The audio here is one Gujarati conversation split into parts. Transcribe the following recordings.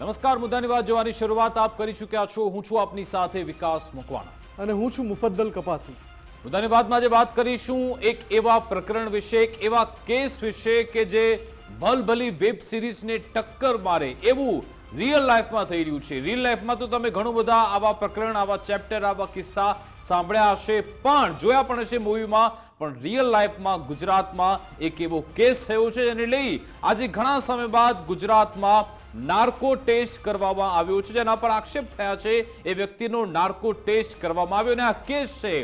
નમસ્કાર મુદ્દાની વાત જોવાની શરૂઆત આપ કરી ચૂક્યા છો. હું છું આપની સાથે વિકાસ મકવાણા. અને હું છું મુફદ્દલ કપાસી. મુદ્દાની વાતમાં આજે વાત કરીશું એક એવા પ્રકરણ વિશે એક એવા કેસ વિશે કે જે ભલભલી વેબ સિરીઝને ટક્કર મારે એવું રિયલ લાઈફમાં થઈ રહ્યું છે. રિયલ લાઈફમાં તો તમે ઘણું બધા આવા પ્રકરણ આવા ચેપ્ટર આવા કિસ્સા સાંભળ્યા હશે. પણ જોયા પણ હશે મૂવીમાં પણ રિયલ લાઈફમાં ગુજરાતમાં એક એવો કેસ થયો છે જેને લઈ આજે ઘણા સમય બાદ ગુજરાતમાં નાર્કો ટેસ્ટ કરવામાં આવ્યો છે, જેના પર આક્ષેપ થયા છે એ વ્યક્તિનો નાર્કો ટેસ્ટ કરવામાં આવ્યો અને આ કેસ છે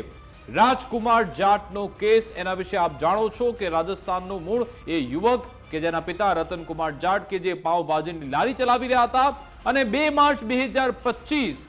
રાજકુમાર જાટનો કેસ. એના વિશે આપ જાણો છો કે રાજસ્થાનનો મૂળ એ યુવક કે જેના પિતા રતનકુમાર જાટ કે જે પાવભાજીની લારી ચલાવી રહ્યા હતા અને બે માર્ચ બે હજાર પચીસ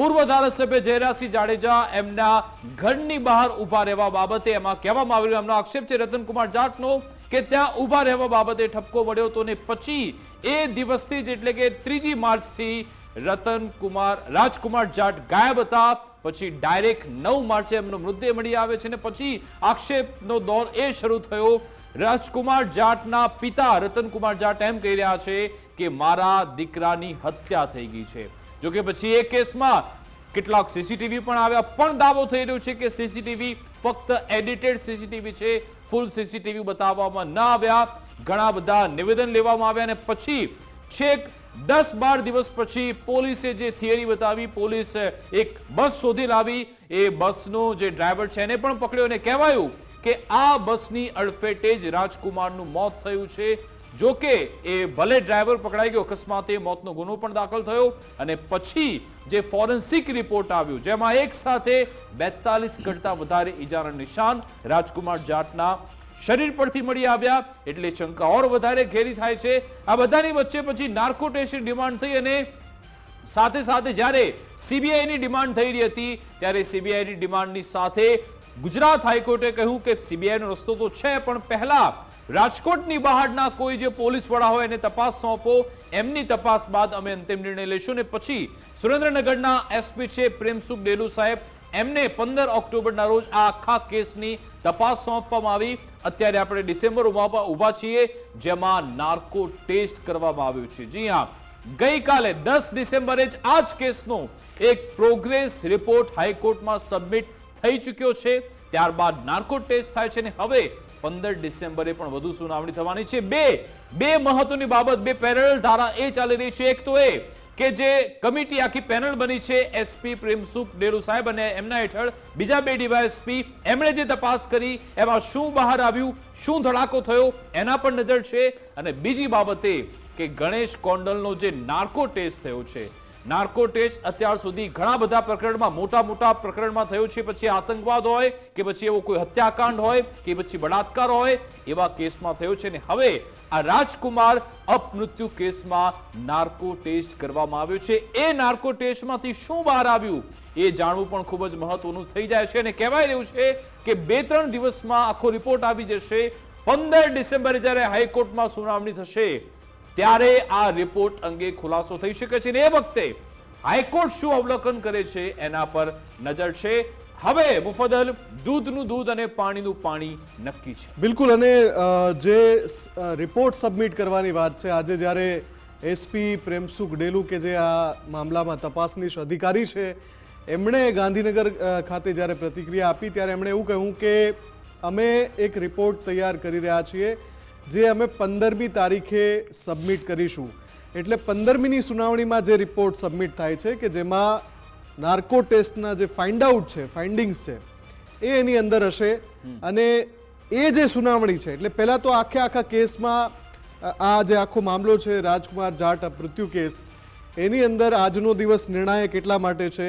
પૂર્વ ધારાસભ્ય જયરાસિંહ જાડેજા એમના ઘરની બહાર ઊભા રહેવા બાબતે એમાં કહેવામાં આવ્યું. એમનો આક્ષેપ છે રતનકુમાર જાટનો કે ત્યાં ઊભા રહેવા બાબતે ઠપકો મળ્યો હતો ને પછી એ દિવસથી જ એટલે કે ત્રીજી માર્ચથી રતનકુમાર, રાજકુમાર જાટ ગાયબ હતા. પછી ડાયરેક્ટ નવ માર્ચે એમનો મૃતદેહ મળી આવે છે ને પછી આક્ષેપનો દોર એ શરૂ થયો. રાજકુમાર જાટના પિતા રતનકુમાર જાટ એમ કહી રહ્યા છે કે મારા દીકરાની હત્યા થઈ ગઈ છે. જો કે પછી એ કેસમાં કેટલાક સીસીટીવી પણ આવ્યા. પણ દાવો થઈ રહ્યો છે કે સીસીટીવી ફક્ત એડિટેડ સીસીટીવી છે. ફૂલ સીસીટીવી બતાવવામાં ન આવ્યા. ઘણા બધા નિવેદન લેવામાં આવ્યા અને પછી છેક દસ બાર દિવસ પછી પોલીસે જે થિયરી બતાવી, પોલીસ એક બસ શોધી લાવી. એ બસનો જે ડ્રાઈવર છે એને પણ પકડ્યો અને કહેવાયું કે આ બસની અડફેટે જ રાજકુમારનું મોત થયું છે. જો કે એ ભલે ડ્રાઈવર પકડાઈ ગયો, અકસ્માતે મોતનો ગુનો પણ દાખલ થયો અને પછી જે ફોરેન્સિક રિપોર્ટ આવ્યો, જેમાં એક સાથે બેતાલીસ કરતા વધારે ઈજાના નિશાન રાજકુમાર જાટના શરીર પરથી મળી આવ્યા, એટલે શંકા ઓર વધારે ઘેરી થાય છે. આ બધાની વચ્ચે પછી નાર્કો ટેસ્ટની ડિમાન્ડ થઈ અને સાથે સાથે જ્યારે સીબીઆઈની ડિમાન્ડ થઈ રહી હતી, ત્યારે સીબીઆઈની ડિમાન્ડની સાથે ગુજરાત હાઈકોર્ટે કહ્યું કે સીબીઆઈનો રસ્તો તો છે, પણ પહેલા રાજકોટની બહારના કોઈ જે પોલીસ વડા હોય એને તપાસ સોંપો. એમની તપાસ બાદ અમે અંતિમ નિર્ણય લઈશું ને પછી સુરેન્દ્રનગરના એસપી છે પ્રેમસુખ ડેલુ સાહેબ, એમને પંદર ઓક્ટોબરના રોજ આ આખા કેસની તપાસ સોંપવામાં આવી. અત્યારે આપણે ડિસેમ્બર ઊભા છીએ, જેમાં નાર્કો ટેસ્ટ કરવામાં આવ્યું છે. જી હા, ગઈકાલે દસ ડિસેમ્બરે જ આ જ કેસનો એક પ્રોગ્રેસ રિપોર્ટ હાઈકોર્ટમાં સબમિટ થઈ ચૂક્યો છે. ત્યારબાદ નાર્કો ટેસ્ટ થાય છે ને હવે પંદર ડિસેમ્બરે પણ વધુ સુનાવણી થવાની છે. બે બે મહત્વની બાબત, બે પેરેલ ધારા એ ચાલી રહી છે. એક તો એ કે જે કમિટી આખી પેનલ બની છે એસપી પ્રેમસુખ ડેરુ સાહેબ અને એમના હેઠળ બીજા બે ડીવાયએસપી, એમણે જે તપાસ કરી, એમાં શું બહાર આવ્યું, શું ધડાકો થયો, એના પર નજર છે. અને બીજી બાબતે કે ગણેશ કોંડલનો જે નાર્કો ટેસ્ટ થયો છે નાર્કો ટેસ્ટ અત્યાર સુધી ઘણા બધા પ્રકરણમાં, મોટા મોટા પ્રકરણમાં થયો છે. પછી આતંકવાદ હોય, કે પછી એવો કોઈ હત્યાકાંડ હોય, કે પછી બળાત્કાર હોય, એવા કેસમાં થયો છે. ને હવે આ રાજકુમાર અપમૃત્યુ કેસમાં નાર્કો ટેસ્ટ કરવામાં આવ્યો છે. એ નાર્કો ટેસ્ટમાંથી શું બહાર આવ્યું? એ જાણવું પણ ખૂબ જ મહત્વનું થઈ જાય છે. અને કહેવાય રહ્યું છે કે બે ત્રણ દિવસમાં આખો રિપોર્ટ આવી જશે. પંદર ડિસેમ્બરે જ્યારે હાઈકોર્ટમાં સુનાવણી થશે ત્યારે આ રિપોર્ટ અંગે ખુલાસો થઈ શકે છે એ વખતે હાઈકોર્ટ શું અવલોકન કરે છે એના પર નજર છે. હવે મુફદલ દૂધનું દૂધ અને પાણીનું પાણી નક્કી છે. બિલકુલ અને જે રિપોર્ટ સબમિટ કરવાની વાત છે, આજે જ્યારે એસપી પ્રેમસુખ ડેલુ કે જે આ મામલામાં તપાસનીશ અધિકારી છે, એમણે ગાંધીનગર ખાતે જ્યારે પ્રતિક્રિયા આપી, ત્યારે એમણે એવું કહ્યું કે અમે એક રિપોર્ટ તૈયાર કરી રહ્યા છીએ જે અમે પંદરમી તારીખે સબમિટ કરીશું. એટલે પંદરમીની સુનાવણીમાં જે રિપોર્ટ સબમિટ થાય છે કે જેમાં નાર્કો ટેસ્ટના જે ફાઇન્ડ આઉટ છે ફાઇન્ડિંગ્સ છે એ એની અંદર હશે. અને એ જે સુનાવણી છે એટલે પહેલાં તો આખે આખા કેસમાં આ જે આખો મામલો છે રાજકુમાર જાટ મૃત્યુ કેસ એની અંદર આજનો દિવસ નિર્ણાયક એટલા માટે છે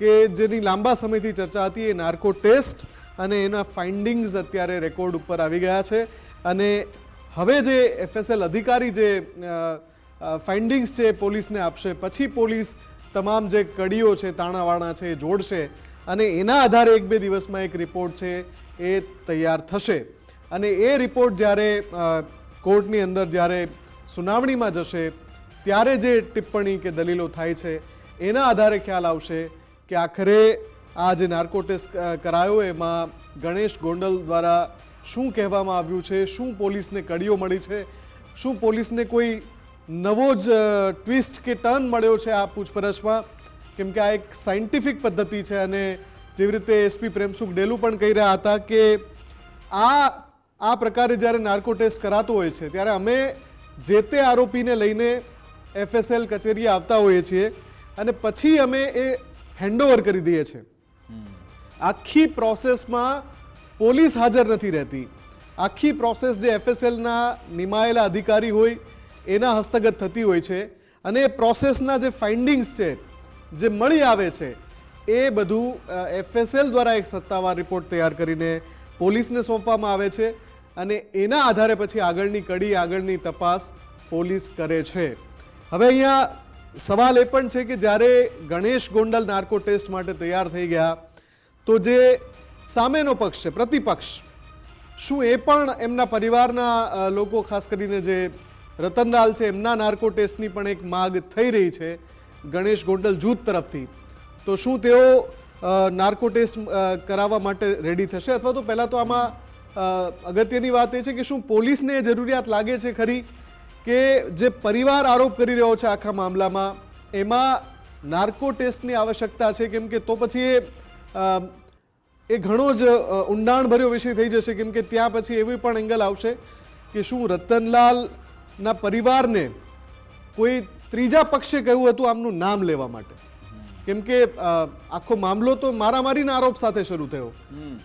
કે જેની લાંબા સમયથી ચર્ચા હતી એ નાર્કો ટેસ્ટ અને એના ફાઇન્ડિંગ્સ અત્યારે રેકોર્ડ ઉપર આવી ગયા છે. અને હવે જે એફએસએલ અધિકારી જે ફાઇન્ડિંગ્સ છે પોલીસને આપશે, પછી પોલીસ તમામ જે કડીઓ છે, તાણાવાણા છે જોડશે અને એના આધારે એક બે દિવસમાં એક રિપોર્ટ છે એ તૈયાર થશે. અને એ રિપોર્ટ જ્યારે કોર્ટની અંદર જ્યારે સુનાવણીમાં જશે, ત્યારે જે ટિપ્પણી કે દલીલો થાય છે, એના આધારે ખ્યાલ આવશે કે આખરે આ જે નાર્કો ટેસ્ટ કરાયો એમાં ગણેશ ગોંડલ દ્વારા શું કહેવામાં આવ્યું છે? શું પોલીસને કડીઓ મળી છે? શું પોલીસને કોઈ નવો જ ટ્વિસ્ટ કે ટર્ન મળ્યો છે આ પૂછપરછમાં? કેમ કે આ એક સાયન્ટિફિક પદ્ધતિ છે અને જેવી રીતે એસપી પ્રેમસુખ ડેલુ પણ કહી રહ્યા હતા કે આ આ પ્રકારે જ્યારે નાર્કો ટેસ્ટ કરાતો હોય છે ત્યારે અમે જે તે આરોપીને લઈને એફએસએલ કચેરીએ આવતા હોઈએ છીએ અને પછી અમે એ હેન્ડઓવર કરી દઈએ છીએ. આખી પ્રોસેસમાં પોલીસ હાજર નથી રહેતી. આખી પ્રોસેસ જે એફએસએલના નિમાયેલા અધિકારી હોય, એના હસ્તગત થતી હોય છે અને એ પ્રોસેસના જે ફાઇન્ડિંગ્સ છે, જે મળી આવે છે, એ બધું એફએસએલ દ્વારા એક સત્તાવાર રિપોર્ટ તૈયાર કરીને પોલીસને સોંપવામાં આવે છે અને એના આધારે પછી આગળની કડી, આગળની તપાસ પોલીસ કરે છે. હવે અહીંયા સવાલ એ પણ છે કે જ્યારે ગણેશ ગોંડલ નાર્કો ટેસ્ટ માટે તૈયાર થઈ ગયા, તો જે સામેનો પક્ષ છે, પ્રતિપક્ષ. શું એ પણ એમના પરિવારના લોકો, ખાસ કરીને જે રતનલાલ છે, એમના નાર્કો ટેસ્ટની પણ એક માગ થઈ રહી છે ગણેશ ગોંડલ જૂથ તરફથી. તો શું તેઓ નાર્કો ટેસ્ટ કરાવવા માટે રેડી થશે? અથવા તો પહેલાં તો આમાં અગત્યની વાત એ છે કે શું પોલીસને એ જરૂરિયાત લાગે છે ખરી કે જે પરિવાર આરોપ કરી રહ્યો છે આખા મામલામાં, એમાં નાર્કો ટેસ્ટની આવશ્યકતા છે? કેમ કે તો પછી એ એ ઘણો જ ઊંડાણભર્યો વિષય થઈ જશે, કેમ કે ત્યાં પછી એવી પણ એંગલ આવશે કે શું રતનલાલના પરિવારને કોઈ ત્રીજા પક્ષે કહ્યું હતું આમનું નામ લેવા માટે. કેમ કે આખો મામલો તો મારામારીના આરોપ સાથે શરૂ થયો.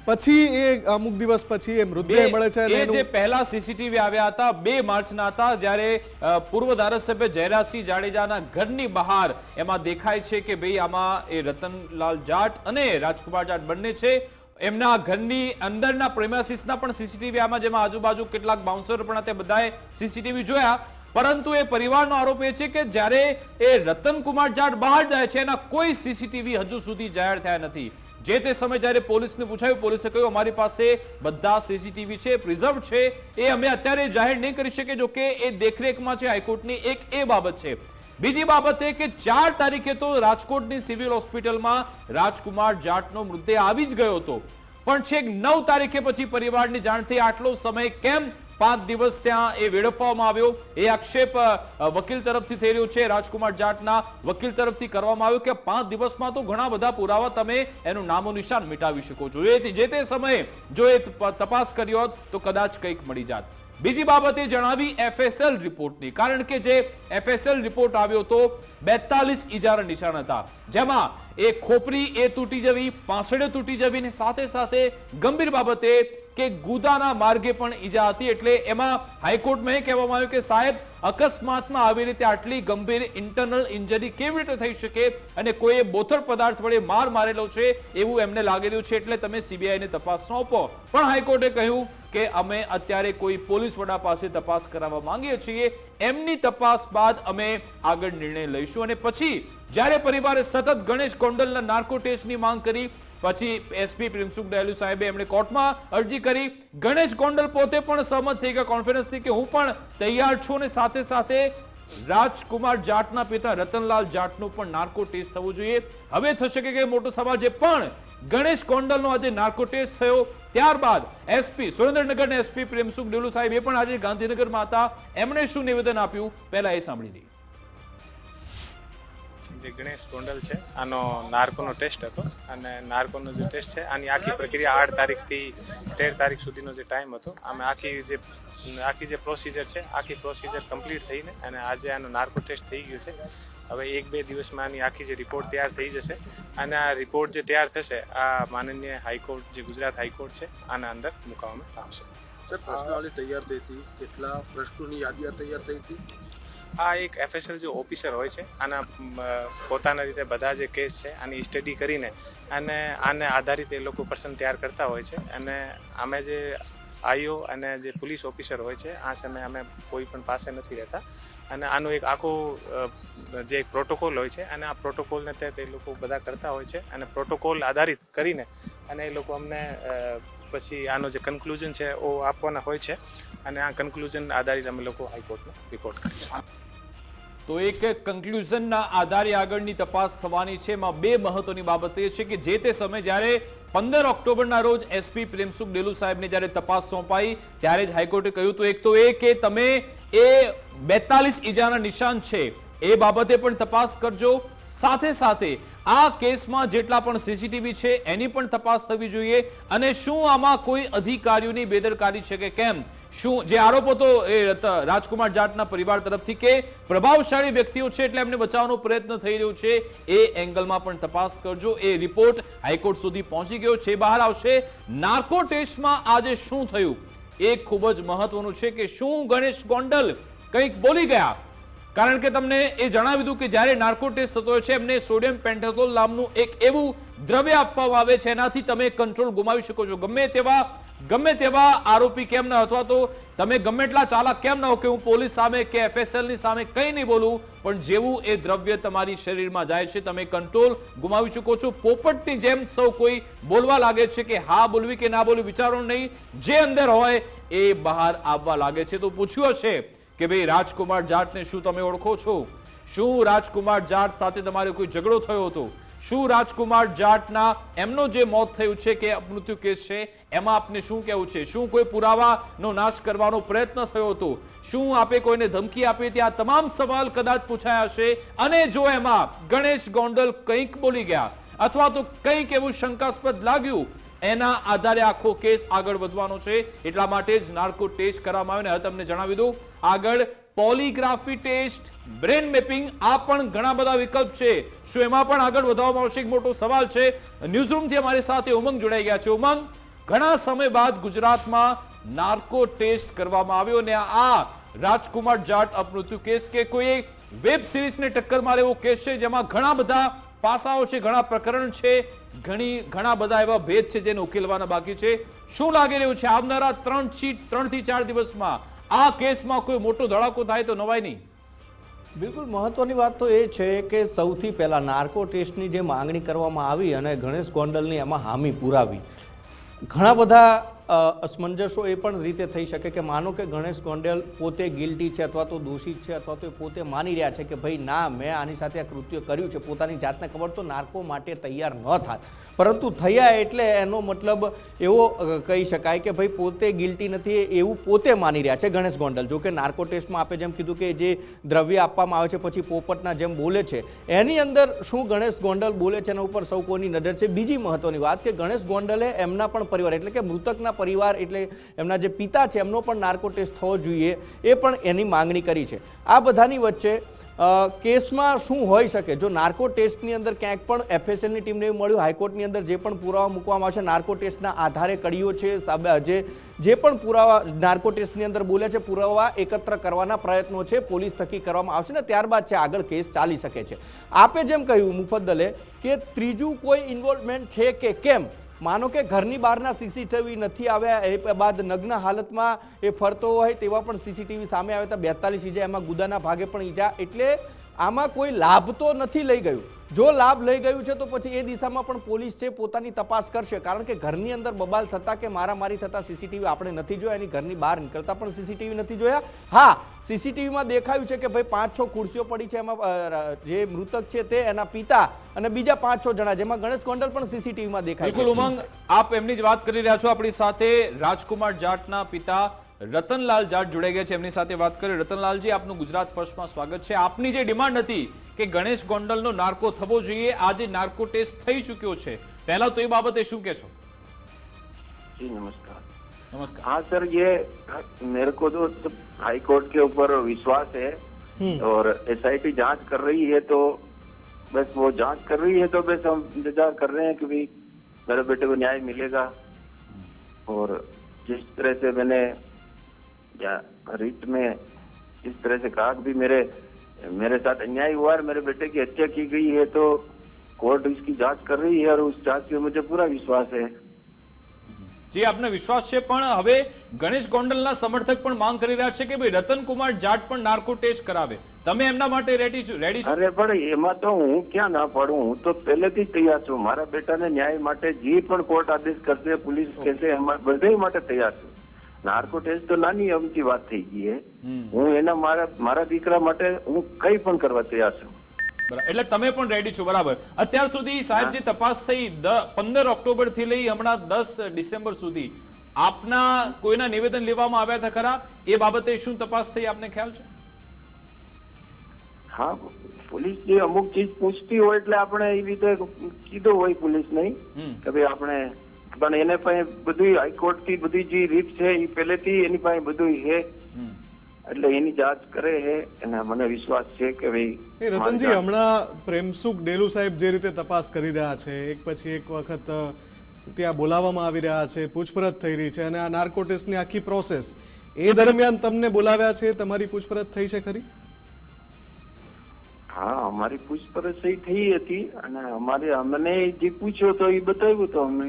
પછી એ અમુક દિવસ પછી એ મૃતદેહ મળે છે એ જે પહેલા સીસીટીવી આવ્યા હતા બે માર્ચના હતા જ્યારે પૂર્વ ધારાસભ્ય જયરાજસિંહ જાડેજાના ઘરની બહાર એમાં દેખાય છે કે ભાઈ આમાં એ રતનલાલ જાટ અને રાજકુમાર જાટ બંને છે. એમના ઘરની અંદરના પ્રેમાસિસના પણ સીસીટીવી આમાં જેમાં આજુબાજુ કેટલાક બાઉન્સર પણ હતા તે બધાએ સીસીટીવી જોયા. પરંતુ એ પરિવારનો આરોપ એ છે કે જ્યારે એ રતનકુમાર જાટ બહાર જાય છે, એના કોઈ સીસીટીવી હજુ સુધી જાહેર થયા નથી. જે તે સમય જ્યારે પોલીસને પૂછાયું, પોલીસે કહ્યું, અમારી પાસે બધા સીસીટીવી છે, પ્રિઝર્વ છે. એ અમે અત્યારે જાહેર નહીં કરી શકીએ જો કે એ દેખરેખમાં છે, હાઈકોર્ટની એક એ બાબત છે. બીજી બાબત એ કે ચાર તારીખે તો રાજકોટની સિવિલ હોસ્પિટલમાં રાજકુમાર જાટનો મૃતદેહ આવી જ ગયો હતો. પણ છેક નવ તારીખે પછી પરિવારની જાણ થઈ. આટલો સમય કેમ પાંચ દિવસ ત્યાં એ વેડફવામાં આવ્યો. એ આક્ષેપ વકીલ તરફથી થઈ રહ્યો છે. રાજકુમાર જાટના વકીલ તરફથી કરવામાં આવ્યો કે પાંચ દિવસમાં તો ઘણા બધા પુરાવા તમે એનું નામો નિશાન મિટાવી શકો છો. એથી જે તે સમયે જો એ તપાસ કરી હોત તો કદાચ કંઈક મળી જાત. બીજી બાબતે જણાવી એફએસએલ રિપોર્ટની. કારણ કે જે એફએસએલ રિપોર્ટ આવ્યો તો બેતાલીસ ઇજાના નિશાન હતા. જેમાં એ ખોપરી એ તૂટી જવી પાંસડે તૂટી જવી સાથે સાથે ગંભીર બાબતે કે ગુદાના માર્ગે પણ ઈજા હતી એટલે એમાં હાઈકોર્ટમાં એ કહેવામાં આવ્યું કે સાહેબ, અકસ્માતમાં આવી રીતે આટલી ગંભીર ઇન્ટરનલ ઇન્જરી કેવી રીતે થઈ શકે અને કોઈએ બોથડ પદાર્થ વડે માર મારેલો છે એવું એમને લાગેલું છે એટલે તમે સીબીઆઈને તપાસ સોંપો. પણ હાઈકોર્ટે કહ્યું કે અમે અત્યારે કોઈ પોલીસ વડા પાસે તપાસ કરાવવા માંગીએ છીએ. એમની તપાસ બાદ અમે આગળ નિર્ણય લઈશું. અને પછી જ્યારે પરિવારે સતત ગણેશ કોંડલના નાર્કો ટેસ્ટની માંગ કરી પછી એસપી પ્રિન્સુક દયાલુ સાહેબે એમણે કોર્ટમાં અરજી કરી. ગણેશ ગોંડલ પોતે પણ સહમત થઈ ગયા કોન્ફરન્સથી કે હું પણ તૈયાર છું અને સાથે સાથે રાજકુમાર જાટના પિતા રતનલાલ જાટનું પણ નાર્કો ટેસ્ટ થવો જોઈએ. હવે થશે કે મોટો છે પણ ગણેશ ગોંડલનો આજે નાર્કો ટેસ્ટ થયો. ત્યારબાદ એસપી સુરેન્દ્રનગરના એસપી પ્રેમસુખ ડેલુ સાહેબ એ પણ આજે ગાંધીનગરમાં હતા. એમણે શું નિવેદન આપ્યું? પહેલા એ સાંભળી લઈએ. જે ગણેશ ગોંડલ છે, આનો નાર્કોનો ટેસ્ટ હતો. અને નાર્કોનો જે ટેસ્ટ છે, આની આખી પ્રક્રિયા આઠ તારીખથી તેર તારીખ સુધીનો જે ટાઈમ હતો. અમે આખી જે આખી જે પ્રોસિજર છે, આખી પ્રોસિજર કમ્પ્લીટ થઈને અને આજે આનો નાર્કો ટેસ્ટ થઈ ગયો છે. હવે એક બે દિવસમાં આની આખી જે રિપોર્ટ તૈયાર થઈ જશે. અને આ રિપોર્ટ જે તૈયાર થશે, આ માનનીય હાઈકોર્ટ જે ગુજરાત હાઈકોર્ટ છે, આના અંદર મુકાવવામાં આવશે. સર, પ્રશ્નાવલી તૈયાર થઈ હતી. કેટલા પ્રશ્નોની યાદી તૈયાર થઈ હતી? આ એક એફએસએલ જે ઓફિસર હોય છે, આના પોતાના રીતે બધા જે કેસ છે, આની સ્ટડી કરીને અને આને આધારિત એ લોકો પર્સન તૈયાર કરતા હોય છે. અને અમે જે આઈઓ અને જે પોલીસ ઓફિસર હોય છે, આ સમયે અમે કોઈ પણ પાસે નથી રહેતા. અને આનો એક આખો જે એક પ્રોટોકોલ હોય છે, અને આ પ્રોટોકોલને તે એ લોકો બધા કરતા હોય છે. અને પ્રોટોકોલ આધારિત કરીને અને એ લોકો અમને પછી આનો જે કન્ક્લુઝન છે એ આપવાના હોય છે. અને આ કન્ક્લુઝન આધારિત અમે લોકો હાઈકોર્ટને રિપોર્ટ કરીશું. તો એક કન્ક્લુઝનના આધારે આગળની તપાસ થવાની છે. એમાં બે મહત્વની બાબત એ છે કે જે તે સમયે જ્યારે પંદર ઓક્ટોબરના રોજ એસપી પ્રેમસુખ ડેલુ સાહેબને જ્યારે તપાસ સોંપાઈ, ત્યારે જ હાઈકોર્ટે કહ્યું તો એક તો એ કે તમે એ બેતાલીસ ઈજાના નિશાન છે. એ બાબતે પણ તપાસ કરજો. સાથે સાથે આ કેસમાં જેટલા પણ સીસીટીવી છે, એની પણ તપાસ થવી જોઈએ. અને શું આમાં કોઈ અધિકારીઓની બેદરકારી છે કે કેમ? શું, જે આરોપો તો એ રાજકુમાર જાટના પરિવાર તરફથી કે પ્રભાવશાળી વ્યક્તિઓ છે એટલે એમને બચાવવાનો પ્રયત્ન થઈ રહ્યો છે, એ એંગલમાં પણ તપાસ કરજો. એ રિપોર્ટ હાઈકોર્ટ સુધી પહોંચી ગયો છે, બહાર આવશે. નાર્કો ટેસ્ટમાં આજે શું થયું? એ ખૂબ જ મહત્વનું છે કે શું ગણેશ ગોંડલ કંઈક બોલી ગયા? કારણ કે તમને એ જણાવી દઉં કે જ્યારે નાર્કો ટેસ્ટ થતો હોય છે, એમને સોડિયમ પેન્ટેથોલ નામનું એક એવું દ્રવ્ય આપવામાં આવે છે, એનાથી તમે કંટ્રોલ ગુમાવી શકો છો. ગમે તેવા ગમે તેવા આરોપી કેમ ન અથવા તો તમે ગમે એટલા ચાલાક કેમ ન હો કે હું પોલીસ સામે કે એફએસએલની સામે કંઈ નહીં બોલું, પણ જેવું એ દ્રવ્ય તમારી શરીરમાં જાય છે, તમે કંટ્રોલ ગુમાવી ચૂકો છો. પોપટની જેમ સૌ કોઈ બોલવા લાગે છે કે હા બોલવી કે ના બોલવી, વિચારો નહીં. જે અંદર હોય એ બહાર આવવા લાગે છે. તો પૂછ્યું હશે કે ભાઈ, રાજકુમાર જાટને શું તમે ઓળખો છો? શું રાજકુમાર જાટ સાથે તમારે કોઈ ઝઘડો થયો હતો? શું રાજકુમાર જાટના એમનો જે મોત થયું છે કે મૃત્યુ કેસ છે, એમાં આપને શું કહેવું છે? શું કોઈ પુરાવાનો નાશ કરવાનો પ્રયત્ન થયો હતો? શું આપે કોઈને ધમકી આપી? હતી આ તમામ સવાલ કદાચ પૂછાયા હશે. અને જો એમાં ગણેશ ગોંડલ કંઈક બોલી ગયા, અથવા તો કંઈક એવું શંકાસ્પદ લાગ્યું એના આધારે આખો કેસ આગળ વધવાનો છે. એટલા માટે જ નાર્કો ટેસ્ટ કરવામાં આવે ને હવે તમને જણાવી દઉં. આગળ પોલીગ્રાફી ટેસ્ટ, બ્રેન મેપિંગ, આ પણ ઘણા બધા વિકલ્પ છે. શું એમાં પણ આગળ વધવામાં આવશે? એક મોટો સવાલ છે. ન્યૂઝરૂમથી અમારી સાથે ઉમંગ જોડાઈ ગયા છે. ઉમંગ, ઘણા સમય બાદ ગુજરાતમાં નાર્કો ટેસ્ટ કરવામાં આવ્યો અને આ રાજકુમાર જાટ અપમૃત્યુ કેસ કે કોઈ વેબ સિરીઝને ટક્કર મારે એવો કેસ છે જેમાં ઘણા બધા પાસાઓ છે, ઘણા પ્રકરણ છે, ઘણી, ઘણા બધા એવા ભેદ છે જેને ઉકેલવાના બાકી છે. શું લાગી રહ્યું છે, આવનારા ત્રણથી ત્રણથી ચાર દિવસમાં આ કેસમાં કોઈ મોટો ધડાકો થાય તો નવાય નહીં? બિલકુલ, મહત્વની વાત તો એ છે કે સૌથી પહેલાં નાર્કો ટેસ્ટની જે માંગણી કરવામાં આવી અને ગણેશ ગોંડલની એમાં હામી પુરાવી. ઘણા બધા અસમંજસો એ પણ રીતે થઈ શકે કે માનો કે ગણેશ ગોંડલ પોતે ગિલ્ટી છે અથવા તો દોષિત છે અથવા તો પોતે માની રહ્યા છે કે ભાઈ ના, મેં આની સાથે આ કૃત્ય કર્યું છે. પોતાની જાતને ખબર તો નાર્કો માટે તૈયાર ન થાત. પરંતુ થયા એટલે એનો મતલબ એવો કહી શકાય કે ભાઈ પોતે ગિલ્ટી નથી એવું પોતે માની રહ્યા છે ગણેશ ગોંડલ. જો કે નાર્કો ટેસ્ટમાં આપે જેમ કીધું કે જે દ્રવ્ય આપવામાં આવે છે પછી પોપટના જેમ બોલે છે. એની અંદર શું ગણેશ ગોંડલ બોલે છે એના ઉપર સૌ કોઈની નજર છે? બીજી મહત્વની વાત કે ગણેશ ગોંડલે એમના પણ પરિવાર એટલે કે મૃતકના પરિવાર એટલે એમના જે પિતા છે, એમનો પણ નાર્કો ટેસ્ટ થવો જોઈએ એ પણ એની માંગણી કરી છે. આ બધાની વચ્ચે કેસમાં શું હોઈ શકે? જો નાર્કો ટેસ્ટની અંદર ક્યાંક પણ એફએસએલની ટીમને એવું મળ્યું, હાઈકોર્ટની અંદર જે પણ પુરાવા મૂકવામાં આવશે નાર્કો ટેસ્ટના આધારે કડીઓ છે જે જે પણ પુરાવા નાર્કો ટેસ્ટની અંદર બોલ્યા છે, પુરાવા એકત્ર કરવાના પ્રયત્નો છે, પોલીસ થકી કરવામાં આવશે ને ત્યારબાદ છે આગળ કેસ ચાલી શકે છે. આપે જેમ કહ્યું મુફદ્દલે કે ત્રીજું કોઈ ઇન્વોલ્વમેન્ટ છે કે કેમ? માનો કે ઘરની બહારના સીસીટીવી નથી આવ્યા, એ બાદ નગ્ન હાલતમાં એ ફરતો હોય તેવા પણ સીસીટીવી સામે આવ્યા હતા. બેતાલીસ ઈજા, એમાં ગુદાના ભાગે પણ ઈજા. એટલે આમાં કોઈ લાભ તો નથી લઈ ગયું. જો લાભ લઈ ગયું છે, તો પછી એ દિશામાં પણ પોલીસ છે, પોતાની તપાસ કરશે. કારણ કે ઘરની અંદર બબાલ થતા કે મારામારી થતા સીસીટીવી આપણે નથી જોયા, એની ઘરની બહાર નીકળતા પણ સીસીટીવી નથી જોયા. હા, સીસીટીવીમાં દેખાયું છે કે ભાઈ પાંચ છ ખુરશીઓ પડી છે એમાં જે મૃતક છે તે એના પિતા અને બીજા પાંચ છ જણા, જેમાં ગણેશ ગોંડલ પણ સીસીટીવીમાં દેખાય છે. ઉમંગ, આપ એમની જ વાત કરી રહ્યા છો. આપણી સાથે રાજકુમાર જાટના પિતા રતનલાલ જાટ જોડાઈ ગયા છે એમની સાથે વાત કરી રતનલાલજી આપનું ગુજરાત ફર્સ્ટમાં સ્વાગત છે આપની જે ડિમાન્ડ હતી કે ગણેશ ગોંડલનો નાર્કો થવો જોઈએ આજે નાર્કો ટેસ્ટ થઈ ચૂક્યો છે પહેલા તો એ બાબતે શું કહેશો जी नमस्कार નમસ્કાર हाँ सर ये मेरे को तो हाई कोर्ट के ऊपर विश्वास है और एसआईटी जांच कर रही है तो बस वो जांच कर रही है तो बस हम इंतजार कर रहे हैं कि भाई मेरे बेटे को न्याय मिलेगा और जिस तरह से मैंने या रिट में इस तरह से कहा कि भाई मेरे मेरे साथ अन्याय हुआ और मेरे बेटे की हत्या की गई है तो कोर्ट इसकी जांच कर रही है और उस जांच में मुझे पूरा विश्वास है જે આપને વિશ્વાસ છે પણ હવે ગણેશ ગોંડલના સમર્થક પણ માંગ કરી રહ્યા છે કે ભાઈ રતનકુમાર જાટ પણ નાર્કો ટેસ્ટ કરાવે તમે એમના માટે રેડી છો રેડી છો અરે પણ એમાં તો હું ક્યાં ના પાડું હું તો પહેલેથી જ તૈયાર છું મારા બેટાને ન્યાય માટે જે પણ કોર્ટ આદેશ કરશે પોલીસ કહેશે એમાં બધે માટે તૈયાર છું નાર્કો ટેસ્ટ તો નાની અમથી વાત થઈ ગઈ હું. એના મારા મારા દીકરા માટે હું કઈ પણ કરવા તૈયાર છું. એટલે તમે પણ રેડી છો બરાબર. અત્યાર સુધી સાહેબ જે તપાસ થઈ પંદર ઓક્ટોબરથી લઈ હમણાં દસ ડિસેમ્બર સુધી આપના કોઈના નિવેદન લેવામાં આવ્યા હતા ખરા? એ બાબતે શું તપાસ થઈ આપને ખ્યાલ છે? હા પોલીસ જે અમુક ચીજ પૂછતી હોય એટલે આપણે એ રીતે કીધું હોય પોલીસ નહીં કે ભાઈ આપણે પણ એને પાસે બધું હાઈકોર્ટથી બધી જે રીત છે એ પહેલેથી એની પાસે બધું છે. એટલે એની જાંચ કરે છે અને મને વિશ્વાસ છે કે ભાઈ રતનજી હમણાં પ્રેમસુખ ડેલુ સાહેબ જે રીતે તપાસ કરી રહ્યા છે એક પછી એક વખત ત્યાં બોલાવવામાં આવી રહ્યા છે પૂછપરછ થઈ રહી છે અને આ નાર્કો ટેસ્ટની આખી પ્રોસેસ એ દરમિયાન તમને બોલાવ્યા છે તમારી પૂછપરછ થઈ છે ખરી? હા અમારી પૂછપરછ એ થઈ હતી અને અમારે અમને જે પૂછ્યો તો એ બતાવ્યું તો અમે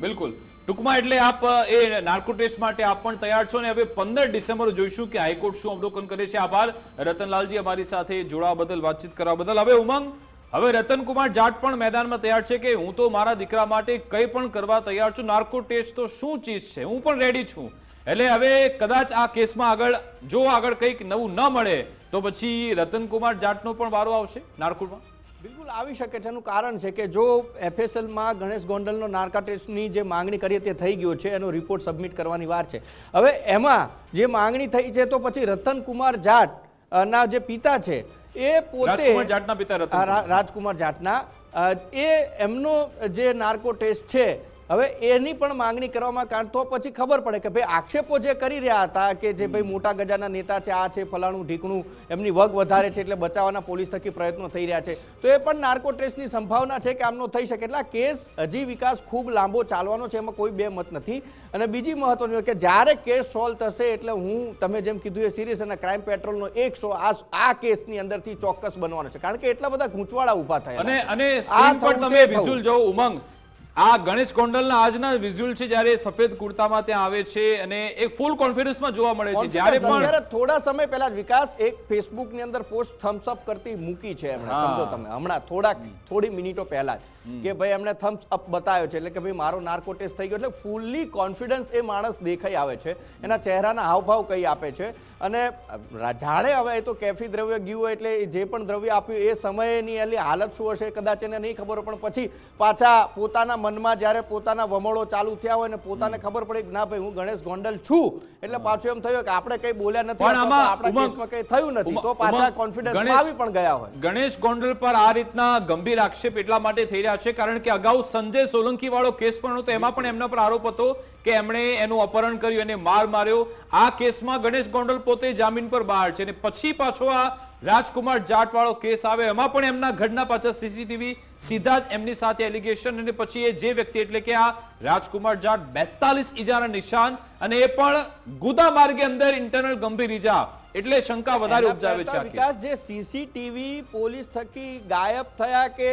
બિલકુલ. ટૂંકમાં એટલે આપ એ નાર્કો ટેસ્ટ માટે આપ પણ તૈયાર છો ને હવે પંદર ડિસેમ્બર જોઈશું કે હાઈકોર્ટ શું અવલોકન કરે છે. આભાર. રતનલાલજી અમારી સાથે જોડાવા બદલ, વાતચીત કરવા બદલ. હવે ઉમંગ, હવે રતનકુમાર જાટ પણ મેદાનમાં તૈયાર છે કે હું તો મારા દીકરા માટે કંઈ પણ કરવા તૈયાર છું. નાર્કો ટેસ્ટ તો શું ચીજ છે? હું પણ રેડી છું. એટલે હવે કદાચ આ કેસમાં આગળ, જો આગળ કંઈક નવું ન મળે, તો પછી રતનકુમાર જાટનો પણ વારો આવશે નાર્કોમાં બિલકુલ આવી શકે છે એનું કારણ છે કે જો એફએસએલમાં ગણેશ ગોંડલનો નાર્કા ટેસ્ટની જે માંગણી કરી તે થઈ ગયો છે એનો રિપોર્ટ સબમિટ કરવાની વાર છે. હવે એમાં જે માંગણી થઈ છે તો પછી રતનકુમાર જાટ ના જે પિતા છે એ પોતે જાટના પિતા રાજકુમાર જાટના એ એમનો જે નાર્કો ટેસ્ટ છે હવે એની પણ માંગણી કરવામાં કારણ તો પછી ખબર પડે કે ભાઈ આક્ષેપો જે કરી રહ્યા હતા કે જે ભાઈ મોટા ગજાના નેતા છે આ છે ફલાણું ઢીકણું એમની વગ વધારે છે એટલે બચાવવાના પોલીસ થકી પ્રયત્નો થઈ રહ્યા છે. તો એ પણ નાર્કો ટેસ્ટની સંભાવના છે કે આમનો થઈ શકે. એટલે આ કેસ હજી વિકાસ ખૂબ લાંબો ચાલવાનો છે એમાં કોઈ બે મત નથી. અને બીજી મહત્વની કે જ્યારે કેસ સોલ્વ થશે એટલે હું તમે જેમ કીધું એ સિરિયસ અને ક્રાઇમ પેટ્રોલનો એક શો આ આ કેસની અંદરથી ચોક્કસ બનવાનો છે. કારણ કે એટલા બધા ગૂંચવાળા ઊભા થયા અને અને આ તમે. વિઝ્યુઅલ જો ઉમંગ. આ ગણેશ ગોંડલના આજના વિઝ્યુઅલ છે જ્યારે સફેદ કુર્તામાં ત્યાં આવે છે અને એક ફૂલ કોન્ફિડન્સમાં જોવા મળે છે. જ્યારે પણ થોડા સમય પહેલા વિકાસ એક ફેસબુકની અંદર પોસ્ટ થમ્સ અપ કરતી મૂકી છે એમણે સમજો તમે. હમણાં થોડા થોડી મિનિટો પહેલા કે ભાઈ એમણે થમ્સ અપ બતાવ્યો છે. એટલે કે ભાઈ મારો નાર્કો ટેસ્ટ થઈ ગયો. એટલે ફૂલ્લી કોન્ફિડન્સ એ માણસ દેખાઈ આવે છે. એના ચહેરાના હાવભાવ કઈ આપે છે. અને જાણે હવે એ તો કેફી દ્રવ્ય ગયું હોય એટલે જે પણ દ્રવ્ય આપ્યું એ સમયની એની હાલત શું હશે કદાચ એને નહીં ખબર પણ પછી પાછા પોતાના મનમાં જ્યારે પોતાના વમળો ચાલુ થયા હોય ને પોતાને ખબર પડે કે ના ભાઈ હું ગણેશ ગોંડલ છું. એટલે પાછું એમ થયું કે આપણે કઈ બોલ્યા નથી આપણા કેસમાં કઈ થયું નથી તો પાછા કોન્ફિડન્સ આવી પણ ગયા હોય. ગણેશ ગોંડલ પર આ રીતના ગંભીર આક્ષેપ એટલા માટે થઈ રહ્યા છે કારણ કે અગાઉ સંજય સોલંકી વાળો કેસ પણ હતો એમાં પણ એમના પર આરોપ હતો કે એમણે એનું અપહરણ કર્યું એને માર માર્યો. આ કેસમાં ગણેશ ગોંડલ પોતે જામીન પર બહાર છે અને પછી પાછો આ રાજકુમાર જાટ વાળો કેસ આવે એમાં પણ એમના ઘરના પાછળ સીસીટીવી સીધા જ એમની સાથે એલિગેશન અને પછી એ જે વ્યક્તિ એટલે કે આ રાજકુમાર જાટ બેતાલીસ ઈજાના નિશાન અને એ પણ ગુદા માર્ગે અંદર ઇન્ટરનલ ગંભીર ઈજા. એટલે શંકા વધારે ઉપજાવે છે વિકાસ જે સીસીટીવી પોલીસ થકી ગાયબ થયા કે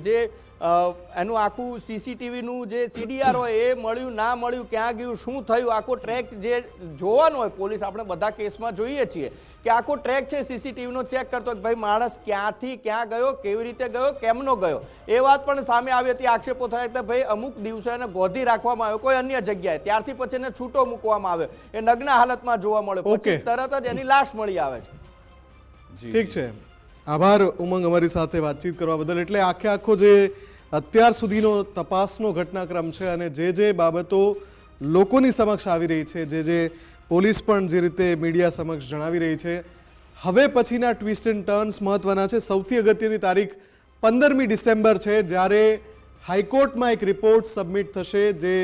જે એનું આખું સીસીટીવીનું જે સીડીઆર હોય એ મળ્યું ના મળ્યું ક્યાં ગયું શું થયું આખો ટ્રેક જે જોવાનો હોય પોલીસ આપણે બધા કેસમાં જોઈએ છીએ કે આખો ટ્રેક છે સીસીટીવીનો ચેક કરતો કે ભાઈ માણસ ક્યાંથી ક્યાં ગયો કેવી રીતે ગયો કેમનો ગયો. એ વાત પણ સામે આવી હતી આક્ષેપો થયા કે ભાઈ અમુક દિવસો એને ગોધી રાખવામાં આવ્યો કોઈ અન્ય જગ્યાએ. ત્યારથી પછી એને છૂટો મૂકવામાં આવ્યો. એ નગ્ન હાલતમાં જોવા મળ્યો. પછી તરત જ એની લાશ મળી આવે છે. ઠીક છે. આભાર ઉમંગ અમારી સાથે વાતચીત કરવા બદલ. એટલે આખે આખો જે અત્યાર સુધીનો તપાસનો ઘટનાક્રમ છે અને જે જે બાબતો લોકોની સમક્ષ આવી રહી છે, જે જે પોલીસ પણ જે રીતે મીડિયા સમક્ષ જણાવી રહી છે. હવે પછીના ટ્વિસ્ટ એન્ડ ટર્ન્સ મહત્વના છે. સૌથી અગત્યની તારીખ પંદરમી ડિસેમ્બર છે, જ્યારે હાઈકોર્ટમાં એક રિપોર્ટ સબમિટ થશે જે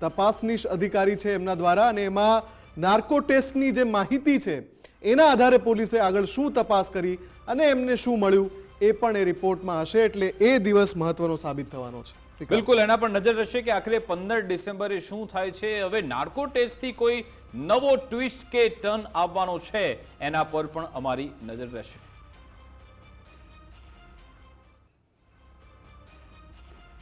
તપાસનીશ અધિકારી છે એમના દ્વારા અને એમાં નાર્કો ટેસ્ટની જે માહિતી છે, એના આધારે પોલીસે આગળ શું તપાસ કરી અને એમને શું મળ્યું. એ પણ એ રિપોર્ટમાં હશે, એટલે એ દિવસ મહત્વનો સાબિત થવાનો છે. બિલકુલ, એના પર નજર રહેશે કે આખરે પંદર ડિસેમ્બરે શું થાય છે. હવે નાર્કો ટેસ્ટથી કોઈ નવો ટ્વિસ્ટ કે ટર્ન આવવાનો છે, એના પર પણ અમારી નજર રહેશે.